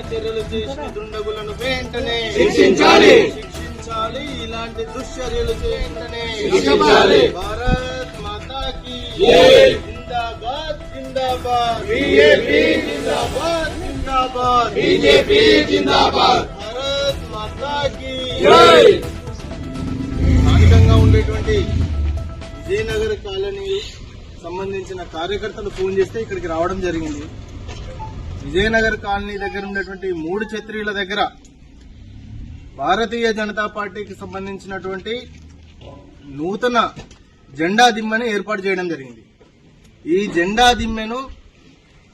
చర్యలు చేసిన దుండగులను వెంటనే శిక్షించాలి. శిక్షించాలి. ఇలాంటి దుశ్చర్యలు వెంటనే శిక్షించాలి. భారత్ మాతాకి జై. జిందాబాద్ జిందాబాద్. బీజేపీ జిందాబాద్ జిందాబాద్. బీజేపీ జిందాబాద్. భారత్ మాతాకి జై. స్థానికంగా ఉండేటువంటి విజయనగర్ కాలనీ సంబంధించిన కార్యకర్తలు ఫోన్ చేస్తే ఇక్కడికి రావడం జరిగింది. విజయనగర్ కాలనీ దగ్గర ఉన్నటువంటి మూడు ఛత్రీల దగ్గర భారతీయ జనతా పార్టీకి సంబంధించినటువంటి నూతన జెండా దిమ్మని ఏర్పాటు చేయడం జరిగింది. ఈ జెండా దిమ్మెను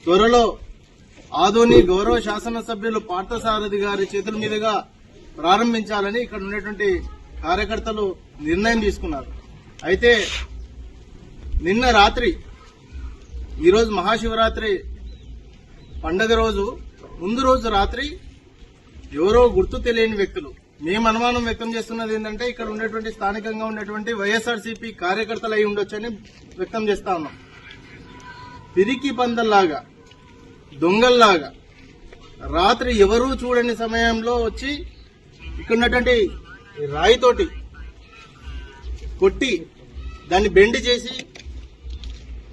త్వరలో ఆదోని గౌరవ శాసనసభ్యులు పార్థసారథి గారి చేతుల మీదుగా ప్రారంభించాలని ఇక్కడ ఉన్నటువంటి కార్యకర్తలు నిర్ణయం తీసుకున్నారు. అయితే నిన్న రాత్రి ఈరోజు మహాశివరాత్రి పండగ రోజు ముందు రోజు రాత్రి ఎవరో గుర్తు తెలియని వ్యక్తులు. మేము అనుమానం వ్యక్తం చేస్తున్నది ఏంటంటే ఇక్కడ ఉన్నటువంటి స్థానికంగా ఉన్నటువంటి వైఎస్ఆర్సీపీ కార్యకర్తలు అయి ఉండొచ్చని వ్యక్తం చేస్తా ఉన్నాం. పిరికి పందల్లాగా దొంగల్లాగా రాత్రి ఎవరూ చూడని సమయంలో వచ్చి ఇక్కడ ఉన్నటువంటి రాయితోటి కొట్టి దాన్ని బెండ్ చేసి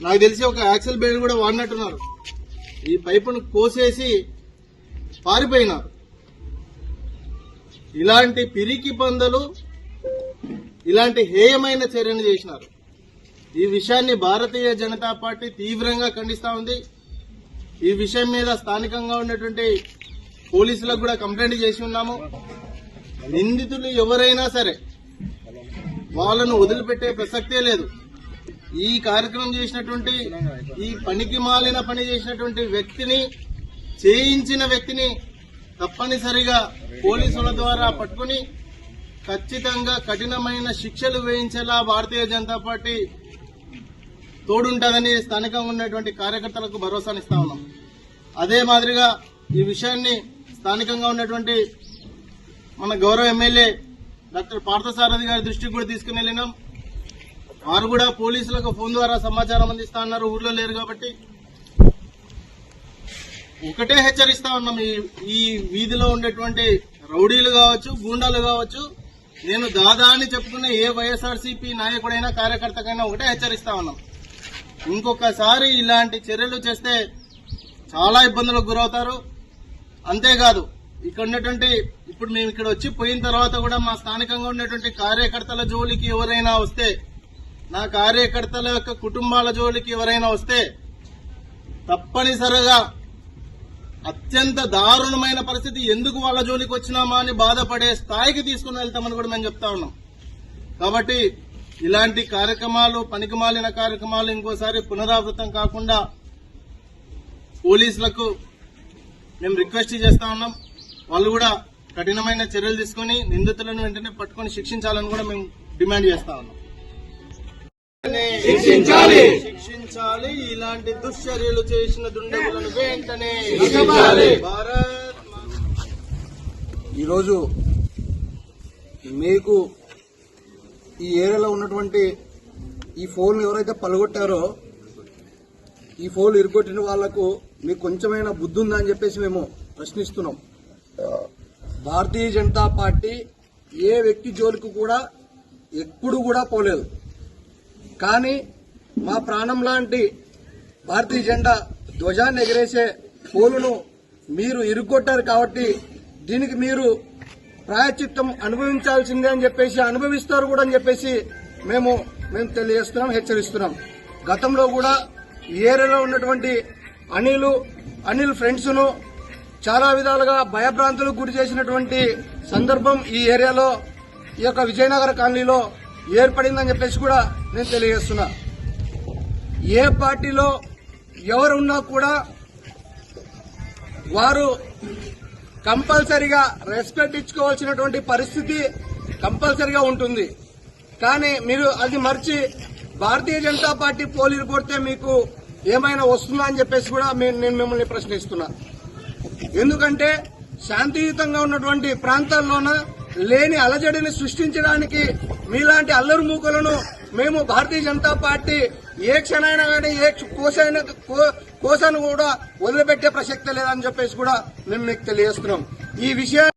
నాకు తెలిసి ఒక యాక్సిల్ బెండ్ కూడా వాడినట్టున్నారు. ఈ పైపును కోసేసి పారిపోయినారు. ఇలాంటి పిరికి పందలు ఇలాంటి హేయమైన చర్యను చేసినారు. ఈ విషయాన్ని భారతీయ జనతా పార్టీ తీవ్రంగా ఖండిస్తా ఉంది. ఈ విషయం మీద స్థానికంగా ఉన్నటువంటి పోలీసులకు కూడా కంప్లైంట్ చేసి ఉన్నాము. నిందితులు ఎవరైనా సరే వాళ్ళను వదిలిపెట్టే ప్రసక్తే లేదు. ఈ కార్యక్రమం చేసినటువంటి ఈ పనికి మాలిన పని చేసినటువంటి వ్యక్తిని చేయించిన వ్యక్తిని తప్పనిసరిగా పోలీసుల ద్వారా పట్టుకుని ఖచ్చితంగా కఠినమైన శిక్షలు వేయించేలా భారతీయ జనతా పార్టీ తోడుంటుందని స్థానికంగా ఉన్నటువంటి కార్యకర్తలకు భరోసానిస్తా ఉన్నాం. అదే మాదిరిగా ఈ విషయాన్ని స్థానికంగా ఉన్నటువంటి మన గౌరవ ఎమ్మెల్యే డాక్టర్ పార్థసారథి గారి దృష్టికి కూడా తీసుకుని వెళ్ళినాం. వారు కూడా పోలీసులకు ఫోన్ ద్వారా సమాచారం అందిస్తా అన్నారు. ఊర్లో లేరు కాబట్టి. ఒకటే హెచ్చరిస్తా ఉన్నాం. ఈ ఈ వీధిలో ఉండేటువంటి రౌడీలు కావచ్చు గూండాలు కావచ్చు నేను దాదా అని చెప్పుకునే ఏ వైఎస్ఆర్సీపీ నాయకుడైనా కార్యకర్తకైనా ఒకటే హెచ్చరిస్తా ఉన్నాం. ఇంకొకసారి ఇలాంటి చర్యలు చేస్తే చాలా ఇబ్బందులకు గురవుతారు. అంతేకాదు ఇక్కడ ఉన్నటువంటి ఇప్పుడు మేము ఇక్కడ వచ్చి పోయిన తర్వాత కూడా మా స్థానికంగా ఉన్నటువంటి కార్యకర్తల జోలికి ఎవరైనా వస్తే నా కార్యకర్తల యొక్క కుటుంబాల జోలికి ఎవరైనా వస్తే తప్పనిసరిగా అత్యంత దారుణమైన పరిస్థితి ఎందుకు వాళ్ళ జోలికి వచ్చినామా అని బాధపడే స్థాయికి తీసుకుని వెళ్తామని కూడా మేము చెప్తా ఉన్నాం. కాబట్టి ఇలాంటి కార్యక్రమాలు పనికిమాలిన కార్యక్రమాలు ఇంకోసారి పునరావృతం కాకుండా పోలీసులకు మేము రిక్వెస్ట్ చేస్తా ఉన్నాం. వాళ్ళు కూడా కఠినమైన చర్యలు తీసుకుని నిందితులను వెంటనే పట్టుకొని శిక్షించాలని కూడా మేము డిమాండ్ చేస్తా ఉన్నాం. శిక్షించాలి. శిక్షించాలి. ఇలాంటి దుశ్చర్యలు చేసిన దుండగులను వెంటనే. భారత్ ఈరోజు మీకు ఈ ఏరియాలో ఉన్నటువంటి ఈ ఫోన్ ఎవరైతే పలగొట్టారో ఈ ఫోన్ ఇరుగొట్టిన వాళ్ళకు మీకు కొంచెమైనా బుద్ధి ఉందా అని చెప్పేసి మేము ప్రశ్నిస్తున్నాం. భారతీయ జనతా పార్టీ ఏ వ్యక్తి జోలికి కూడా ఎప్పుడు కూడా పోలేదు. కానీ మా ప్రాణం లాంటి భారతీయ జెండా ధ్వజాన్ని ఎగరేసే పోలును మీరు ఇరుగొట్టారు కాబట్టి దీనికి మీరు ప్రాయచిత్తం అనుభవించాల్సిందే అని చెప్పేసి అనుభవిస్తారు కూడా అని చెప్పేసి మేము మేము తెలియజేస్తున్నాం హెచ్చరిస్తున్నాం. గతంలో కూడా ఈ ఏరియాలో ఉన్నటువంటి అనిల్ అనిల్ ఫ్రెండ్స్ను చాలా విధాలుగా భయభ్రాంతులకు గురి చేసినటువంటి సందర్భం ఈ ఏరియాలో ఈ యొక్క విజయనగర కాలనీలో ఏర్పడిందని చెప్పేసి కూడా నేను తెలియజేస్తున్నా. ఏ పార్టీలో ఎవరున్నా కూడా వారు కంపల్సరిగా రెస్పెక్ట్ ఇచ్చుకోవాల్సినటువంటి పరిస్థితి కంపల్సరిగా ఉంటుంది. కానీ మీరు అది మర్చి భారతీయ జనతా పార్టీ పోలీలు కొడితే మీకు ఏమైనా వస్తుందా అని చెప్పేసి కూడా నేను మిమ్మల్ని ప్రశ్నిస్తున్నా. ఎందుకంటే శాంతియుతంగా ఉన్నటువంటి ప్రాంతాల్లోన లేని అలజడిని సృష్టించడానికి మీలాంటి అల్లరి మూకలను మేము భారతీయ జనతా పార్టీ ఏ క్షణైనా కానీ ఏ కోసైన కో- కోసాను కూడా వదిలిపెట్టే ప్రసక్తి లేదని చెప్పేసి కూడా మేము మీకు తెలియజేస్తున్నాం. ఈ విషయం